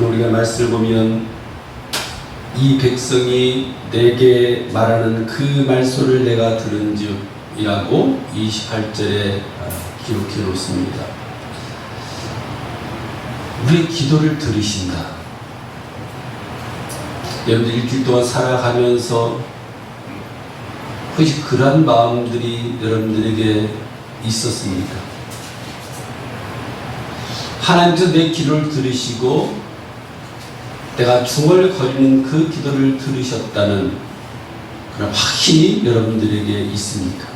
오늘 우리가 말씀을 보면 이 백성이 내게 말하는 그 말소를 내가 들은즉 이라고 28절에 기록해 놓습니다. 우리의 기도를 들으신다. 여러분들 일주일 동안 살아가면서 혹시 그런 마음들이 여러분들에게 있었습니까? 하나님께서 내 기도를 들으시고 내가 중얼거리는 그 기도를 들으셨다는 그런 확신이 여러분들에게 있습니까?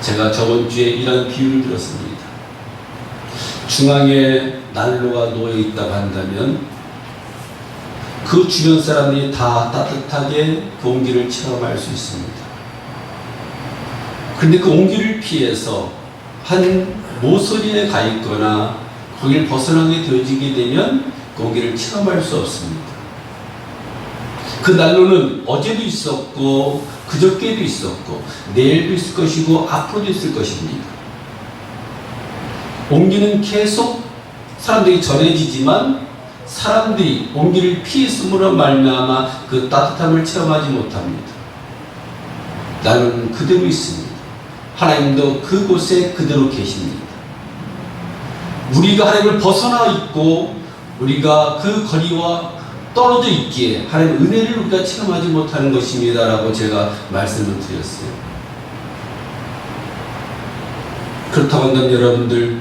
제가 저번 주에 이런 비유를 들었습니다. 중앙에 난로가 놓여 있다고 한다면 그 주변 사람들이 다 따뜻하게 그 온기를 체험할 수 있습니다. 그런데 그 온기를 피해서 한 모서리에 가 있거나 거기를 벗어나게 되어지게 되면 그 온기를 체험할 수 없습니다. 그 난로는 어제도 있었고 그저께도 있었고 내일도 있을 것이고 앞으로도 있을 것입니다. 온기는 계속 사람들이 전해지지만 사람들이 온기를 피했음으로 말미암아 그 따뜻함을 체험하지 못합니다. 나는 그대로 있습니다. 하나님도 그곳에 그대로 계십니다. 우리가 하나님을 벗어나 있고 우리가 그 거리와 떨어져 있기에 하나님 은혜를 우리가 체험하지 못하는 것입니다라고 제가 말씀을 드렸어요. 그렇다고 한다면 여러분들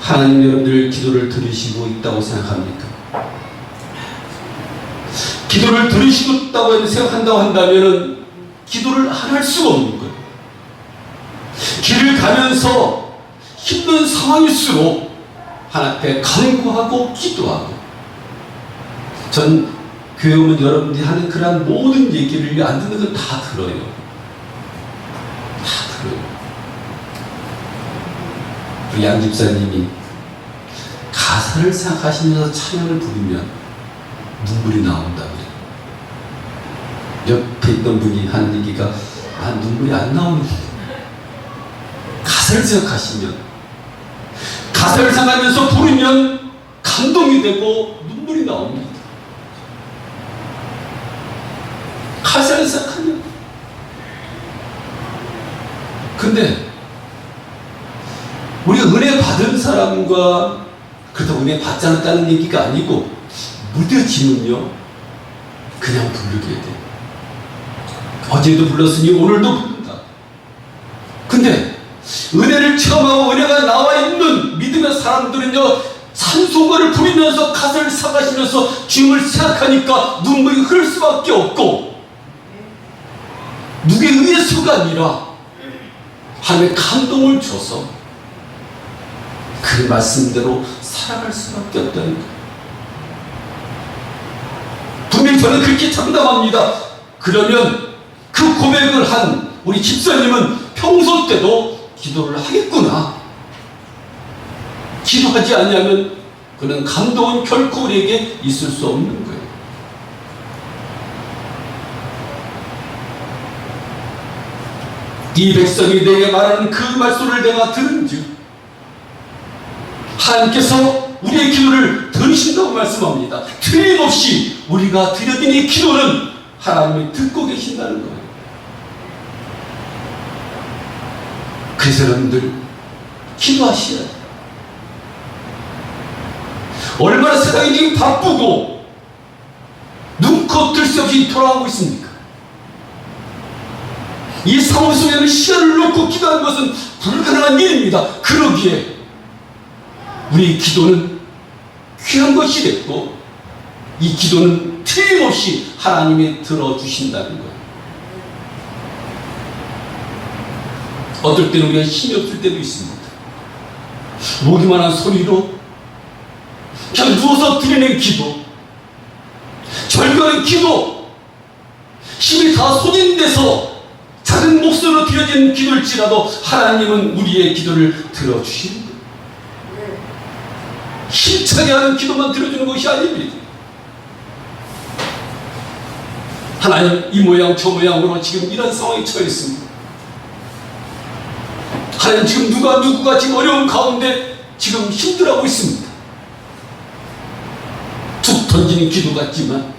하나님 여러분들 기도를 들으시고 있다고 생각합니까? 기도를 들으시고 있다고 생각한다고 한다면은 기도를 안 할 수가 없는 거예요. 길을 가면서 힘든 상황일수록 하나님 앞에 간구하고 기도하고 전 교회 오면 여러분들이 하는 그러한 모든 얘기를 안 듣는 건 다 들어요. 다 들어요. 우리 양 집사님이 가사를 생각하시면서 찬양을 부르면 눈물이 나온다 그래요. 옆에 있던 분이 하는 얘기가 아 눈물이 안 나오는데 가사를 생각하시면 가사를 생각하면서 부르면 감동이 되고 눈물이 나옵니다. 가사를 생각하면. 근데 우리가 은혜 받은 사람과 그렇다고 은혜 받지 않았다는 얘기가 아니고 무뎌지면요 그냥 부르게 돼. 어제도 불렀으니 오늘도 부른다. 근데 은혜를 체험하고 은혜가 나와 있는 믿음의 사람들은요 산소가를 부리면서 가사를 사가시면서 주님을 생각하니까 눈물이 흐를 수밖에 없고 누구에 의해서가 아니라 하나님의 감동을 줘서 그 말씀대로 살아갈 수밖에 없다는 거예요. 분명히 저는 그렇게 장담합니다. 그러면 그 고백을 한 우리 집사님은 평소 때도 기도를 하겠구나. 기도하지 않냐면 그는 감동은 결코 우리에게 있을 수 없는 거예요. 이 백성이 내게 말하는 그 말씀을 내가 들은즉 하나님께서 우리의 기도를 들으신다고 말씀합니다. 틀림없이 우리가 드려진 이 기도는 하나님이 듣고 계신다는 거예요. 여러분들 기도하셔야 돼요. 얼마나 세상이 지금 바쁘고 눈코 뜰 새 없이 돌아가고 있습니까? 이 상황 속에는 시간을 놓고 기도하는 것은 불가능한 일입니다. 그러기에 우리 기도는 귀한 것이 됐고 이 기도는 틀림없이 하나님이 들어주신다는 거예요. 어떨 때는 우리가 힘이 없을 때도 있습니다. 모기만한 소리로 그냥 누워서 드리는 기도, 절거는 기도, 힘이 다 소진돼서 작은 목소리로 드려진 기도일지라도 하나님은 우리의 기도를 들어주시는 거예요. 힘차게 하는 기도만 들어주는 것이 아닙니다. 하나님 이 모양 저 모양으로 지금 이런 상황에 처해 있습니다. 하나님 지금 누가 누구가 지금 어려운 가운데 지금 힘들어하고 있습니다. 툭 던지는 기도 같지만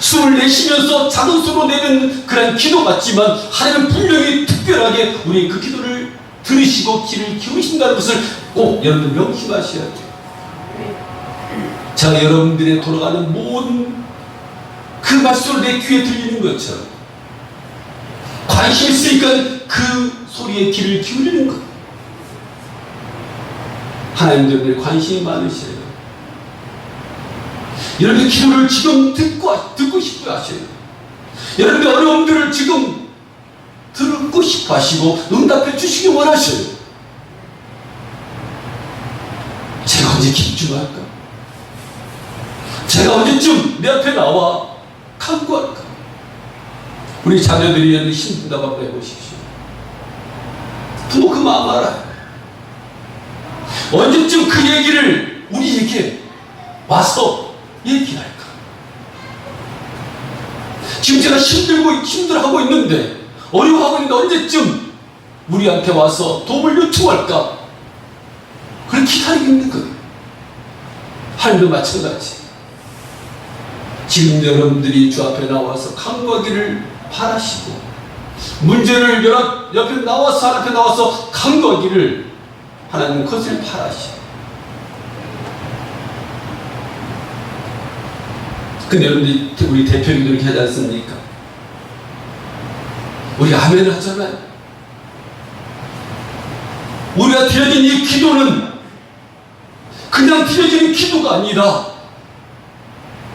숨을 내쉬면서 소로 내는 그런 기도 같지만 하나님은 분명히 특별하게 우리의 그 기도를 들으시고 귀를 기울이신다는 것을 꼭 여러분 명심하셔야 돼요. 자, 여러분들의 돌아가는 모든 그 말씀을 내 귀에 들리는 것처럼 관심 있으니까 그 소리에 귀를 기울이는 것. 하나님들 관심이 많으셔요. 여러분의 기도를 지금 듣고, 듣고 싶어 하셔요. 여러분의 어려움들을 지금 듣고 싶어 하시고 응답해 주시기 원하셔요. 제가 언제 집중할까? 제가 언제쯤 내 앞에 나와 간구할까? 우리 자녀들이 힘든다고 해보십시오. 부모 그 마음 알아요. 언제쯤 그 얘기를 우리에게 와서 얘기할까? 지금 제가 힘들고 힘들어하고 있는데 어려워하고 있는데 언제쯤 우리한테 와서 도움을 요청할까? 그걸 기다리고 있는 거예요. 하나님도 마찬가지. 지금 여러분들이 주 앞에 나와서 강구하기를 바라시고 문제를 연합 옆에 나와서 하나님 앞에 나와서 강구하기를 하나님 그것을 바라시고 근데 여러분들이 우리 대표님들 하지 않습니까? 우리 아멘 하잖아요. 우리가 드려진 이 기도는 그냥 드려지는 기도가 아니라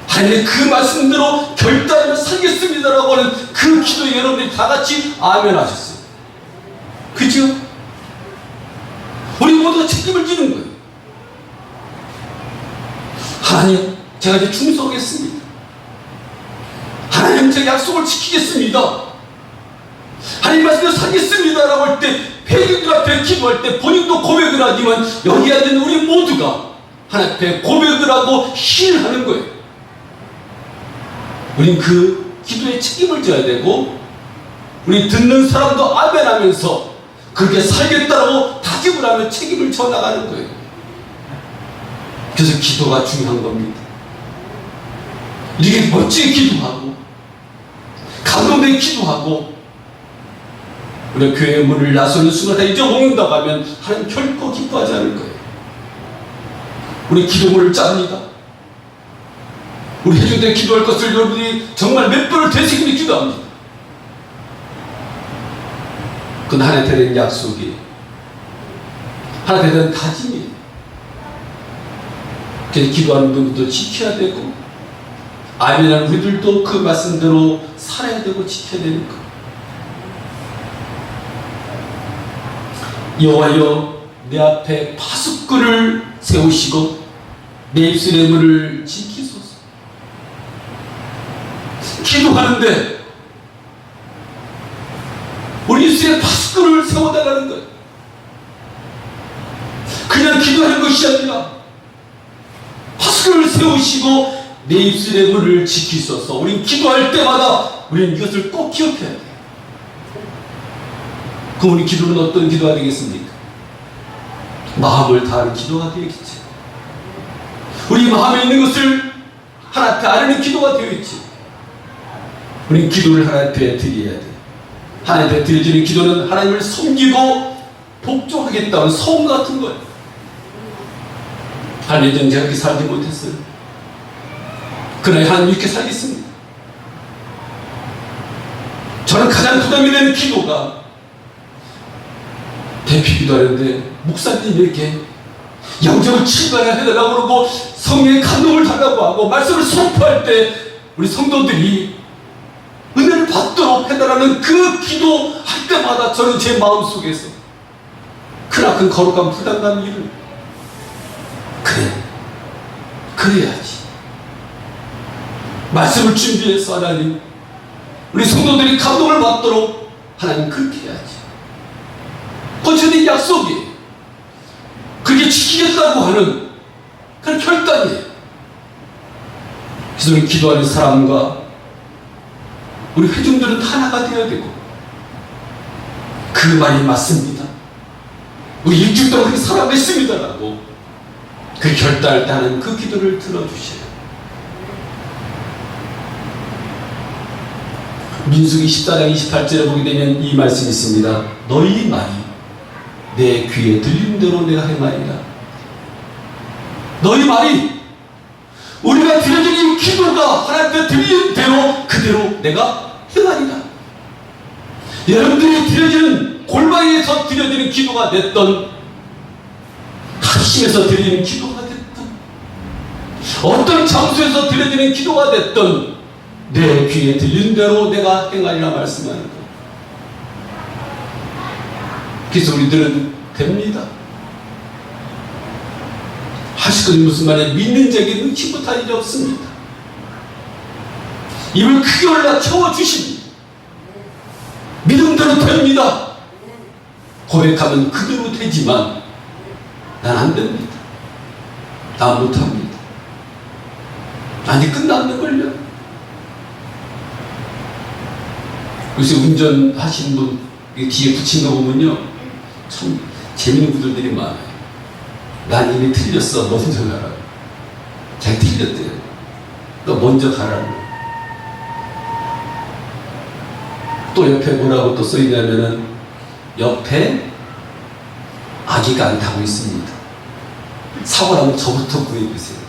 하나님의 그 말씀대로 결단하며 살겠습니다라고 하는 그 기도에 여러분들이 다 같이 아멘 하셨어요. 그죠? 우리 모두가 책임을 지는 거예요. 하나님, 제가 이제 충성하겠습니다. 하나님, 제 약속을 지키겠습니다. 하나님 말씀대로 살겠습니다 라고 할 때, 회개들 앞에 기도할 때 본인도 고백을 하지만 여기 앉은 우리 모두가 하나님 앞에 고백을 하고 신하는 거예요. 우린 그 기도에 책임을 져야 되고 우리 듣는 사람도 아멘 하면서 그렇게 살겠다고 다짐을 하며 책임을 져 나가는 거예요. 그래서 기도가 중요한 겁니다. 이렇게 멋지게 기도하고 감동된 기도하고 우리 교회의 문을 나서는 순간 다 잊어먹는다고 하면 하나님 결코 기뻐하지 않을 거예요. 우리 기도문을 짭니다. 우리 해주된 기도할 것을 여러분이 정말 몇 번을 되새기며 기도합니다. 그건 하나님께 대한 약속이에요. 하나님께 대한 다짐이에요. 그래서 기도하는 분들도 지켜야 되고 아멘하는 우리들도 그 말씀대로 살아야 되고 지켜야 되는 거. 여호와여 내 앞에 파수꾼을 세우시고 내 입술의 문을 지키소서. 기도하는데 우리 파수꾼을 세워달라는 거예요. 그냥 기도하는 것이 아니라 파수꾼을 세우시고 내 입술의 문을 지키소서. 우린 기도할 때마다 우리는 이것을 꼭 기억해야 돼요. 그럼 우리 기도는 어떤 기도가 되겠습니까? 마음을 다하는 기도가 되겠지. 우리 마음에 있는 것을 하나 앞에 아뢰는 기도가 되겠지. 우리는 기도를 하나님 앞에 드려야 돼. 하나님 앞에 드려지는 기도는 하나님을 섬기고 복종하겠다는 소음 같은 거예요. 하나님 전 제가 그렇게 살지 못했어요. 그러나 하나님 이렇게 살겠습니다. 저는 가장 부담이 되는 기도가 대피 기도하는데 목사님 이렇게 영적을 출발해달라고 그러고 성령의 감동을 달라고 하고 말씀을 선포할 때 우리 성도들이 은혜를 받도록 해달라는 그 기도 할 때마다 저는 제 마음속에서 크나큰 거룩한 부담감 일을 그래 그래야지. 말씀을 준비해서 하나님 우리 성도들이 감동을 받도록 하나님 그렇게 해야지. 거쳐된 약속이에요. 그렇게 지키겠다고 하는 그런 결단이에요. 그래서 우리 기도하는 사람과 우리 회중들은 하나가 되어야 되고 그 말이 맞습니다. 우리 일주일 동안 그렇게 살아냈습니다라고 그 결단을 따는 그 기도를 들어주셔요. 민수기 14장 28절에 보게 되면 이 말씀이 있습니다. 너희 말이 내 귀에 들리는 대로 내가 행하리라. 너희 말이 우리가 드려지는 기도가 하나님께 들리는 대로 그대로 내가 행하리라. 여러분들이 드려지는 골방에서 드려지는 기도가 됐던 합심에서 드리는 기도가 됐던 어떤 장소에서 드려지는 기도가 됐던 내 귀에 들리는 대로 내가 행하리라 말씀하는 것. 그래서 우리들은 됩니다. 하시거니 무슨 말이야? 믿는 자에게 능치 못할 일이 없습니다. 입을 크게 올라 채워주십니다. 믿음대로 됩니다. 고백하면 그대로 되지만 난 안 됩니다. 난 못합니다. 아니 끝났는걸요. 요새 운전하시는 분 뒤에 붙인 거 보면요. 참 재밌는 분들이 많아요. 난 이미 틀렸어. 너 먼저 가라. 잘 틀렸대요. 너 먼저 가라고. 또 옆에 뭐라고 또 써있냐면은 옆에 아기가 안 타고 있습니다. 사고 나면 저부터 구해주세요.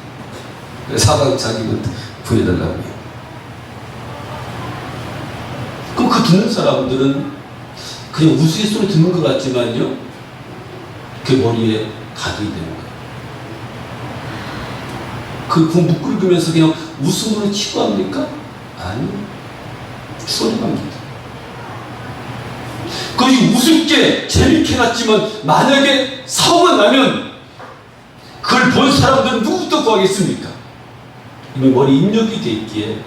사고 자기부터 구해달라고요. 그럼 그 듣는 사람들은 그냥 우스갯소리 듣는 것 같지만요. 그 머리에 가득이 되는 거예요. 그 공부 긁으면서 그냥 웃음으로 치고 합니까? 아니요. 추월해 갑니다. 그것이 우습게 재밌게 났지만 만약에 사고가 나면 그걸 본 사람들은 누구부터 구하겠습니까? 이미 머리 입력이 돼 있기에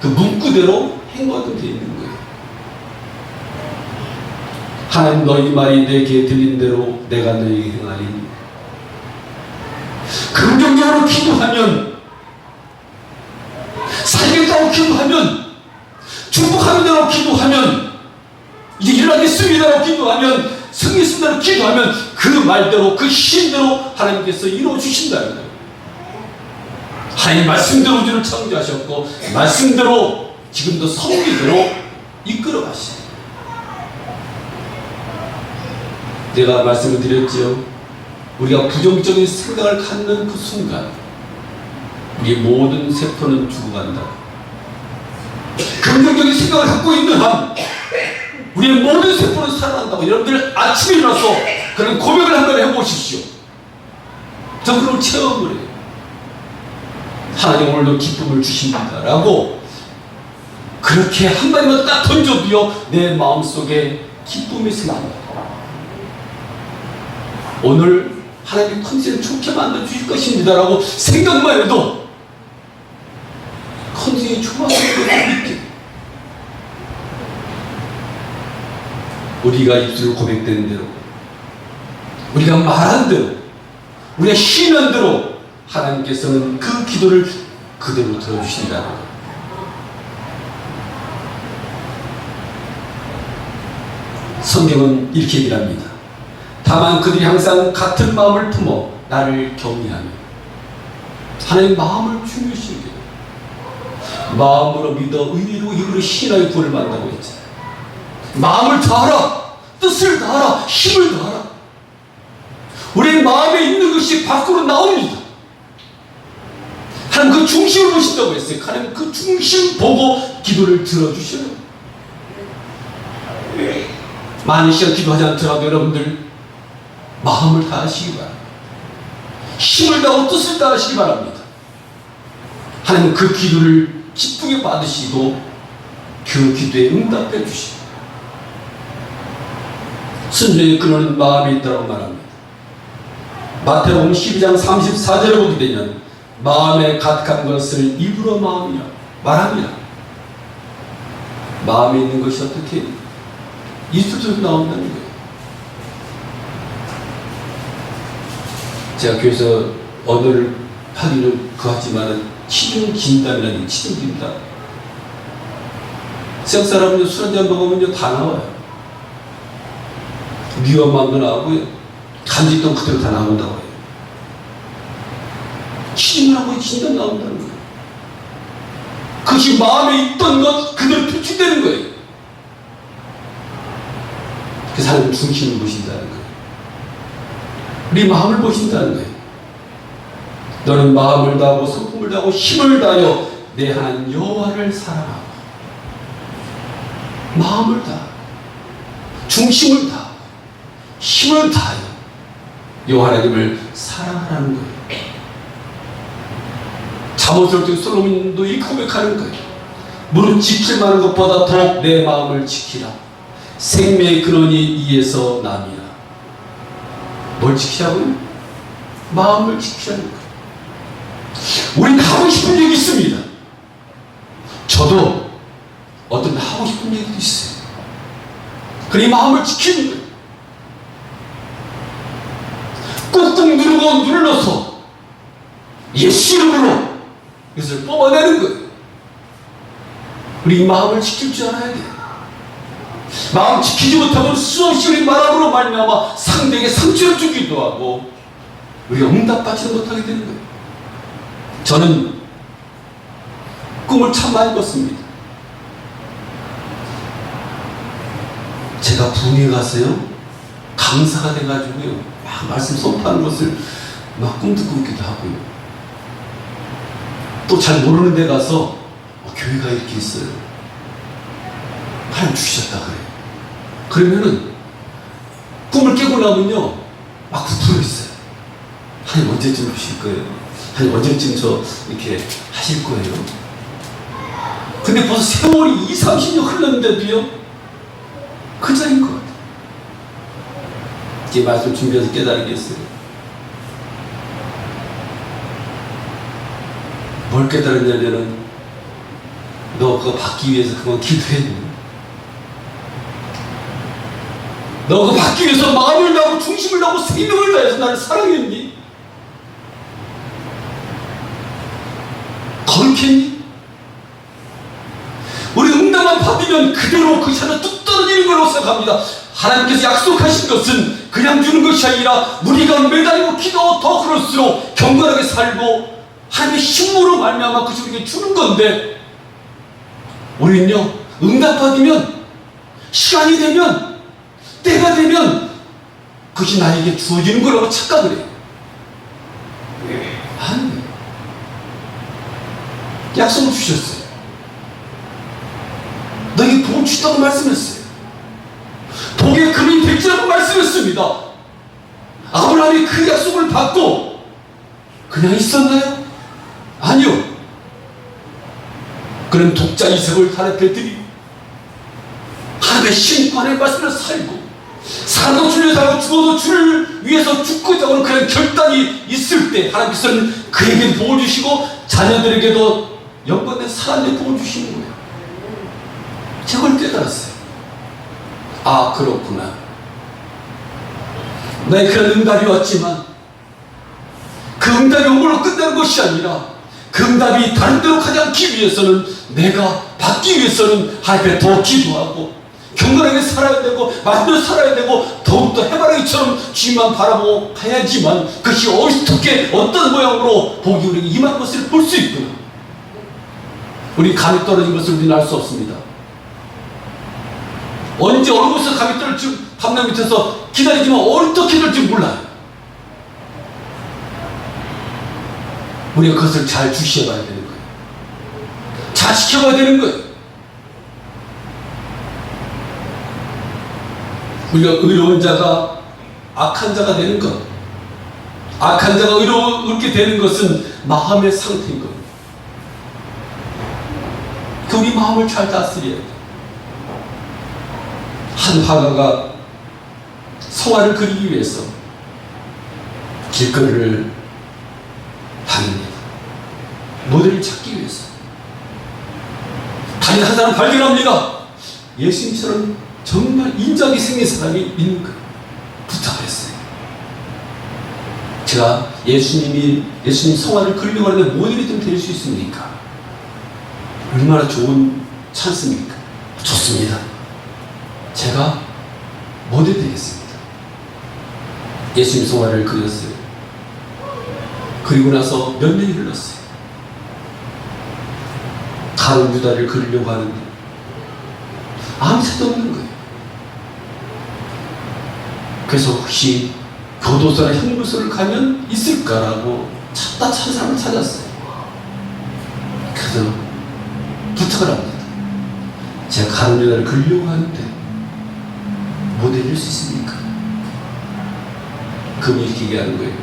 그 문구대로 행하게 돼 있는 거예요. 하나님 너희 말이 내게 들린 대로 내가 너에게 행하리. 긍정적으로 기도하면 살겠다고 기도하면 축복하는 대로 기도하면 이제 일어나겠습니다라고 기도하면 승리했습니다라고 기도하면 그 말대로 그 힘대로 하나님께서 이루어 주신다는 거예요. 하나님 말씀대로 우리를 창조하셨고 말씀대로 지금도 성리대로 이끌어 가시요 내가 말씀을 드렸지요. 우리가 부정적인 생각을 갖는 그 순간 우리의 모든 세포는 죽어간다. 긍정적인 생각을 갖고 있는 한 우리의 모든 세포는 살아난다고 여러분들 아침에 일어나서 그런 고백을 한번 해보십시오. 저 그런 체험을 해요. 하나님 오늘도 기쁨을 주십니다. 라고 그렇게 한마디만 딱 던져도요 내 마음속에 기쁨이 생깁니다. 오늘 하나님 컨디션을 좋게 만들어 주실 것입니다. 라고 생각만 해도 컨디션이 좋아지는 것을 우리가 입술로 고백되는 대로 우리가 말한 대로 우리가 쉬는 대로 하나님께서는 그 기도를 그대로 들어주신다는 것. 성경은 이렇게 얘기를 합니다. 다만 그들이 항상 같은 마음을 품어 나를 경외하며 하나님 마음을 중요시 여겨요. 마음으로 믿어 의로 이으로 신하의 구원을 만나고 있잖아요. 마음을 다하라 뜻을 다하라 힘을 다하라 우리 마음에 있는 것이 밖으로 나옵니다. 하나님 그 중심을 보신다고 했어요. 하나님 그 중심 보고 기도를 들어주셔요. 많은 시간 기도하지 않더라도 여러분들 마음을 다하시기 바랍니다. 힘을 다하고 뜻을 다하시기 바랍니다. 하나님 그 기도를 기쁘게 받으시고 그 기도에 응답해 주시고 순종에 그러는 마음이 있다고 말합니다. 마태복음 12장 34절에 보게 되면 마음에 가득한 것을 입으로 마음이라 말합니다. 마음에 있는 것이 어떻게 입술에서 나온다는 거예요. 제가 교회에서 언어를 하기는 그하지만은 치중 진담이라는 게 치중 진담. 세상 사람은 술 한잔 먹으면요 다 나와요. 마음도 나오고요. 간직동 그대로 다 나온다고 해요. 힘을 하고 진짜 나온다는 거예요. 그것이 마음에 있던 것 그대로 표출되는 거예요. 그 사람 중심을 보신다는 거예요. 우리 마음을 보신다는 거예요. 너는 마음을 다하고 성품을 다하고 힘을 다하여 내 하나님 여호와를 사랑하고 마음을 다 중심을 다 힘을 다하여 여호와 하나님을 사랑하라는 거예요. 잠옷을 때 솔로몬도 이 고백하는 거예요. 무릇 지킬 만한 것보다 더욱 내 마음을 지키라. 생명의 근원이 이에서 남이라. 뭘 지키라고요? 마음을 지키라는 거예요. 우리는 하고 싶은 얘기 있습니다. 저도 어떤 하고 싶은 얘기도 있어요. 이 마음을 지키는 거예요. 꾹꾹 누르고 눌러서 예수 이름으로 이것을 뽑아내는 거예요. 우리 이 마음을 지킬 줄 알아야 돼요. 마음 지키지 못하면 수없이 우리 말함으로 말미암아 상대에게 상처를 주기도 하고 우리가 응답받지도 못하게 되는 거예요. 저는 꿈을 참 많이 꿨습니다. 제가 부흥에 가서요 강사가 돼가지고요 막 말씀 선포하는 것을 막 꿈도 꾸기도 하고요. 또 잘 모르는 데 가서 어, 교회가 이렇게 있어요. 하나님 주셨다 그래요. 그러면은 꿈을 깨고 나면요 막 부풀어 있어요. 하나님 언제쯤 주실 거예요? 하나님 언제쯤 저 이렇게 하실 거예요? 근데 벌써 세월이 2, 30년 흘렀는데도요 그 자리인 것 같아요. 이제 말씀 준비해서 깨달으겠어요. 뭘 깨달았냐면은 너 그거 받기 위해서 그만 기도했니? 너 그거 받기 위해서 마음을 다하고 중심을 다하고 생명을 다해서 나를 사랑했니? 거룩했니? 우리 응답만 받으면 그대로 그 산은 뚝 떨어지는 걸로 생각합니다. 하나님께서 약속하신 것은 그냥 주는 것이 아니라 우리가 매달리고 기도 더 그럴수록 경건하게 살고 하나님의 힘으로 말미암아 그것이 우리에게 주는 건데 우리는요 응답받으면 시간이 되면 때가 되면 그것이 나에게 주어지는 거라고 착각을 해요. 아니 약속을 주셨어요. 너에게 복 주다고 말씀했어요. 복의 금이 백지라고 말씀했습니다. 아브라함이 그 약속을 받고 그냥 있었나요? 아니요. 그는 독자 이삭을 하나님께 드리고 하나님의 신관의 말씀을 살고 살아도 주를 살고 죽어도 주를 위해서 죽고자 하는 그런 결단이 있을 때 하나님께서는 그에게 복을 주시고 자녀들에게도 영권된 사람의 복을 주시는 거예요. 저걸 깨달았어요. 아 그렇구나. 내 그런 응답이 왔지만 그 응답이 오물로 끝나는 것이 아니라 그 응답이 다른 데로 가지 않기 위해서는 내가 받기 위해서는 하나님께 더 기도하고 경건하게 살아야 되고 말대로 살아야 되고 더욱더 해바라기처럼 주님만 바라보고 가야지만 그것이 어떻게 어떤 모양으로 복이 우리에게 임한 것을 볼 수 있구나. 우리 감이 떨어진 것을 우리는 알 수 없습니다. 언제 어느 곳에서 감이 떨어질지 담낭 밑에서 기다리지만 어떻게 될지 몰라요. 우리가 그것을 잘 주시해봐야 되는 거예요. 잘 지켜봐야 되는 거예요. 우리가 의로운 자가 악한 자가 되는 것. 악한 자가 의롭게 되는 것은 마음의 상태인 겁니다. 그 우리 마음을 잘 다스려야 돼. 한 화가가 성화를 그리기 위해서 길거리를 다닙니다. 모델을 찾기 위해서. 다니는 한 사람 발견합니다. 예수님처럼 정말 인적이 생긴 사람이 있는 거예요. 부탁을 했어요. 제가 예수님이, 예수님 성화를 그리려고 하는데 모델이 좀 될 수 있습니까? 얼마나 좋은 찬스입니까? 좋습니다. 제가 모델 되겠습니다. 예수님 성화를 그렸어요. 그리고 나서 몇 년이 흘렀어요. 가론 유다를 그리려고 하는데 아무 새도 없는 거예요. 그래서 혹시 교도소나 형무소를 가면 있을까라고 찾다 찾은 사람을 찾았어요. 그래서 부탁을 합니다. 제가 가론 유다를 그리려고 하는데 못 해줄 수 있습니까? 그분이 이렇게 얘기하는 거예요.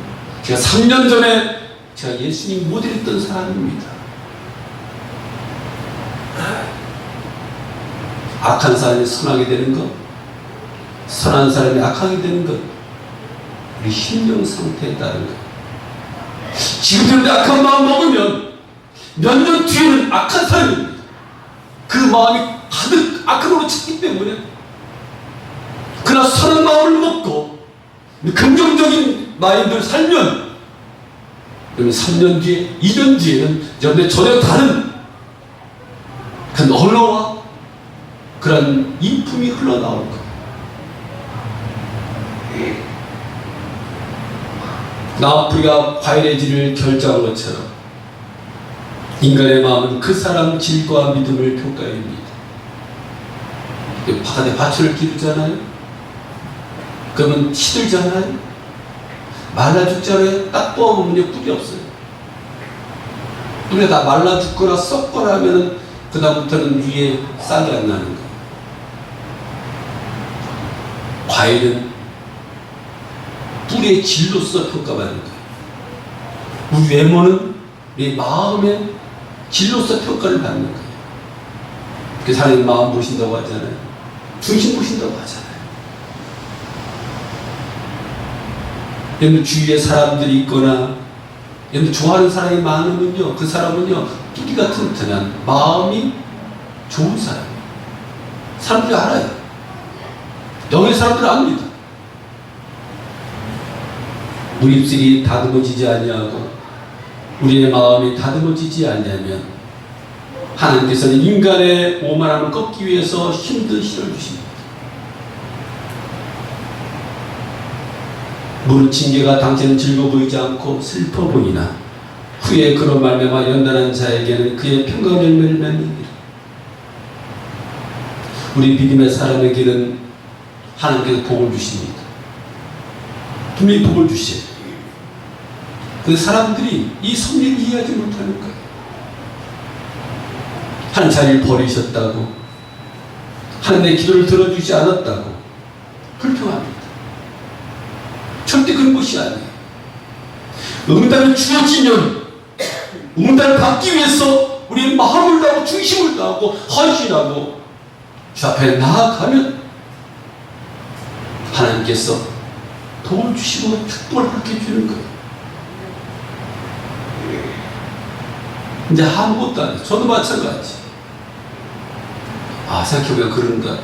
제가 3년 전에 제가 예수님 모델했던 사람입니다. 악한 사람이 선하게 되는 것, 선한 사람이 악하게 되는 것, 우리 심령 상태에 따른 것. 지금 현재 악한 마음 먹으면 몇 년 뒤에는 악한 사람입니다. 그 마음이 가득 악함으로 찼기 때문에 그러나 선한 마음을 먹고 긍정적인 마인드를 살면 그러면 3년 뒤에, 2년 뒤에는 전에 전혀 다른 그런 언어와 그런 인품이 흘러나올 거예요. 나프리가 과일의질을 결정한 것처럼 인간의 마음은 그 사람 질과 믿음을 평가합니다. 바깥에 밭을 기르잖아요. 그러면 시들잖아요. 말라 죽잖아요. 딱 뽑아보면 꿀이 없어요. 뿌리가 다 말라 죽거나 썩거나 하면은 그다음부터는 위에 싹이 안 나는 거예요. 과일은 뿌리의 질로서 평가받는 거예요. 우리 외모는 우리 마음의 질로서 평가를 받는 거예요. 그 사람의 마음 보신다고 하잖아요. 중심 보신다고 하잖아요. 여러분 주위에 사람들이 있거나 여러분 좋아하는 사람이 많으면요 그 사람은요 뿌리가 튼튼한 마음이 좋은 사람이에요 사람들이 알아요 영의 사람들은 압니다 우리 입술이 다듬어지지 아니하고 우리의 마음이 다듬어지지 않냐면 하나님께서는 인간의 오만함을 꺾기 위해서 힘든 시를 주십니다. 무릇 징계가 당신은 즐거워 보이지 않고 슬퍼 보이나 후에 그로 말미암아 연단한 자에게는 그의 평강 열매를 맺느니라. 우리 믿음의 사람에게는 하나님께서 복을 주십니다 분명히 복을 주셔요 그 사람들이 이 섭리를 이해하지 못하는 거예요. 한 자리를 버리셨다고 하나님의 기도를 들어주지 않았다고 불평합니다. 절대 그런 것이 아니에요. 응답이 주어지면 응답을 받기 위해서 우리 마음을 다하고 중심을 다하고 헌신하고 주 앞에 나아가면 하나님께서 도움을 주시고 축복을 주는 거예요. 이제 아무것도 안 해. 저도 마찬가지. 아, 생각해보면 그런 것 같아.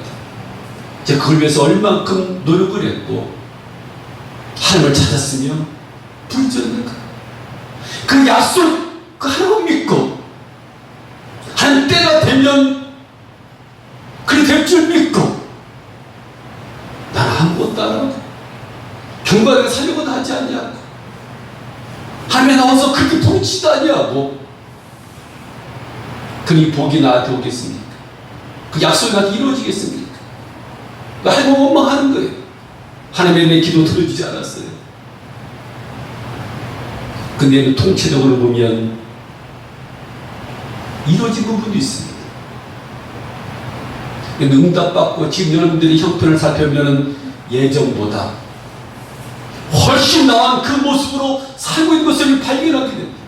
제가 그걸 위해서 얼만큼 노력을 했고, 하나님을 찾았으면 불전는 거. 그 약속 그 하나님 믿고 한 때가 되면 그리 될 줄 믿고 난 아무것도 안 하고 경건하게 살려고 하지 아니하고 하나님에 나와서 그렇게 부르지도 아니하고 그니 복이 나한테 오겠습니까? 그 약속이 나한테 이루어지겠습니까? 그 하나님 원망하는 거예요. 하나님의 내 기도 들어주지 않았어요. 근데 통체적으로 보면 이루어진 부분도 있습니다. 응답받고 지금 여러분들이 형편을 살펴보면 예정보다 훨씬 나은 그 모습으로 살고 있는 것을 발견하게 됩니다.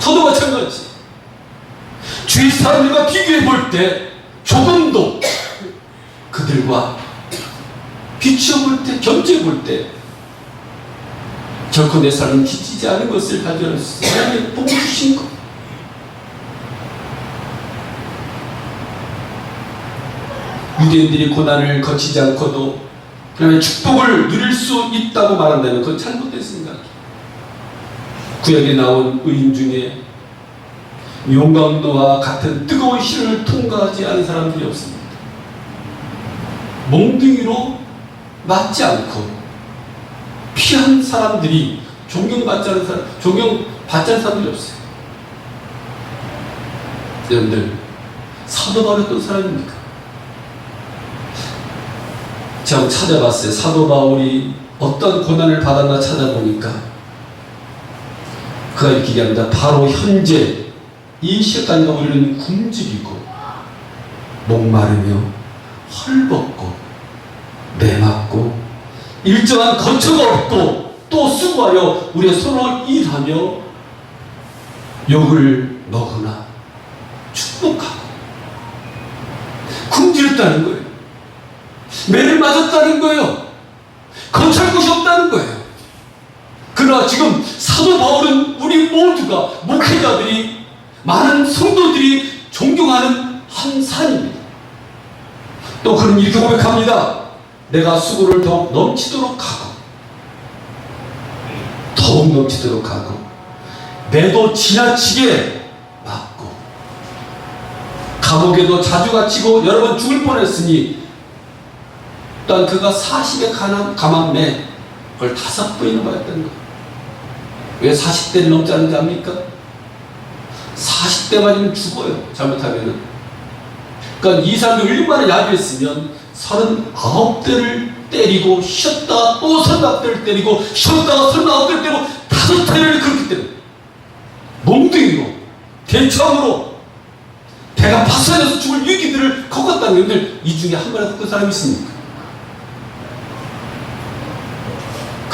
저도 마찬가지. 주위 사람들과 비교해 볼 때 조금도 그들과 비춰볼 때, 견제 볼 때, 결코 내 삶은 지치지 않은 것을 발견할 수 있어요. 하나님 복 주신 것. 유대인들이 고난을 거치지 않고도 그 다음에 축복을 누릴 수 있다고 말한다면 그건 잘못된 생각이에요. 구약에 나온 의인 중에 용광도와 같은 뜨거운 시련을 통과하지 않은 사람들이 없습니다. 몽둥이로 맞지 않고 피한 사람들이 존경받지 않은 사람, 존경받지 않은 사람들이 없어요. 여러분들, 사도 어떤 사람입니까? 제가 찾아봤어요. 사도 바울이 어떤 고난을 받았나 찾아보니까 그가 이렇게 얘기합니다. 바로 현재 이 시간과 우리는 굶주리고 목마르며 헐벗고 매맞고 일정한 거처가 없고 또 수고하여 우리가 서로 일하며 욕을 먹으나 축복하고 굶주렸다는 거예요. 매를 맞았다는 거예요. 거처할 곳이 없다는 거예요. 그러나 지금 사도 바울은 우리 모두가 목회자들이 많은 성도들이 존경하는 한 사람입니다. 또 그는 이렇게 고백합니다. 내가 수고를 더욱 넘치도록 하고 더욱 넘치도록 하고 매도 지나치게 맞고 감옥에도 자주 갇히고 여러 번 죽을 뻔했으니 또한 그가 40에 가난 감암매 그걸 다섯 번이나 받았다는 거예요. 왜 40대를 넘지 않는지 압니까? 40대 맞으면 죽어요. 잘못하면은. 그러니까 이 사람이 얼마나 야비했으면 39대를 때리고 쉬었다가 또 39대를 때리고 쉬었다가 39대를 때리고 다섯 대를 그렇게 때려. 몽둥이로 대청으로 배가 파산해서 죽을 위기들을 겪었다는 분들 이 중에 한 번에 겪은 사람이 있습니까?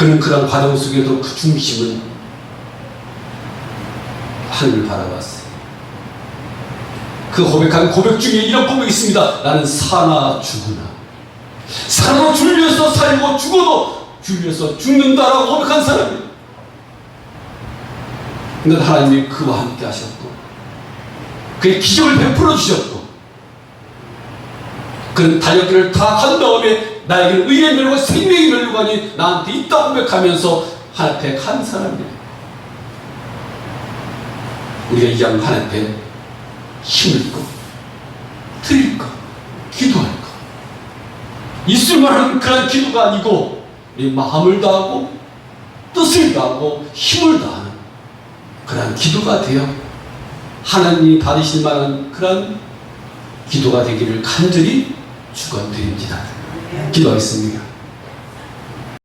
그는 그런 과정 속에도 그 중심은 하늘을 바라봤어요. 그 고백한 고백 중에 이런 고백이 있습니다. 나는 사나 죽으나 주를 위해서 살고 죽어도 위해서 죽는다라고 고백한 사람이에요. 근데 하나님이 그와 함께 하셨고 그의 기적을 베풀어 주셨고 그는 달력길을 다간 다음에 나에게는 의의 멸과 생명의 멸관이 나한테 있다 고백하면서 하나님 앞에 간 사람이에요. 우리가 이양 하나님 앞에 힘을 거, 드릴 거, 기도할 거. 있을 만한 그런 기도가 아니고 우리 마음을 다하고 뜻을 다하고 힘을 다하는 그런 기도가 되어 하나님이 받으실 만한 그런 기도가 되기를 간절히 축원드립니다. 기도하겠습니다.